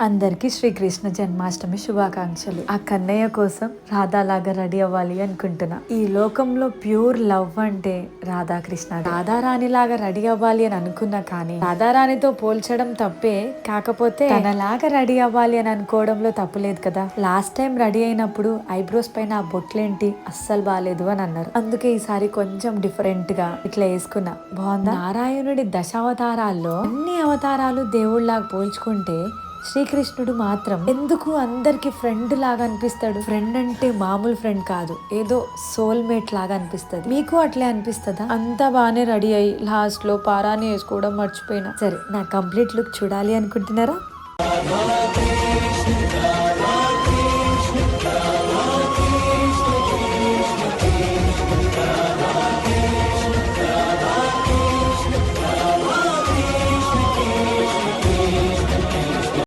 అందరికీ శ్రీకృష్ణ జన్మాష్టమి శుభాకాంక్షలు. ఆ కన్నయ్య కోసం రాధాలాగా రెడీ అవ్వాలి అనుకుంటున్నా. ఈ లోకంలో ప్యూర్ లవ్ అంటే రాధాకృష్ణ. రాధారాణి లాగా రెడీ అవ్వాలి అని అనుకున్నా కానీ రాధారాణితో పోల్చడం తప్పే కాకపోతే తనలాగా రెడీ అవ్వాలి అని అనుకోవడంలో తప్పులేదు కదా. లాస్ట్ టైం రెడీ అయినప్పుడు ఐబ్రోస్ పైన ఆ బొట్లేంటి అస్సలు బాగాలేదు అని అన్నారు. అందుకే ఈసారి కొంచెం డిఫరెంట్గా ఇట్లా వేసుకున్నా. బాగుందా? నారాయణుడి దశావతారాల్లో అన్ని అవతారాలు దేవుళ్ళలాగా పోల్చుకుంటే శ్రీకృష్ణుడు మాత్రం ఎందుకు అందరికి ఫ్రెండ్ లాగా అనిపిస్తాడు? ఫ్రెండ్ అంటే మామూలు ఫ్రెండ్ కాదు. ఏదో సోల్మేట్ లాగా అనిపిస్తుంది. మీకు అట్లే అనిపిస్తుందా? అంతా బాగానే రెడీ అయ్యి లాస్ట్లో పారాని వేసుకోవడం మర్చిపోయినా. సరే నా కంప్లీట్ లుక్ చూడాలి అనుకుంటున్నారా?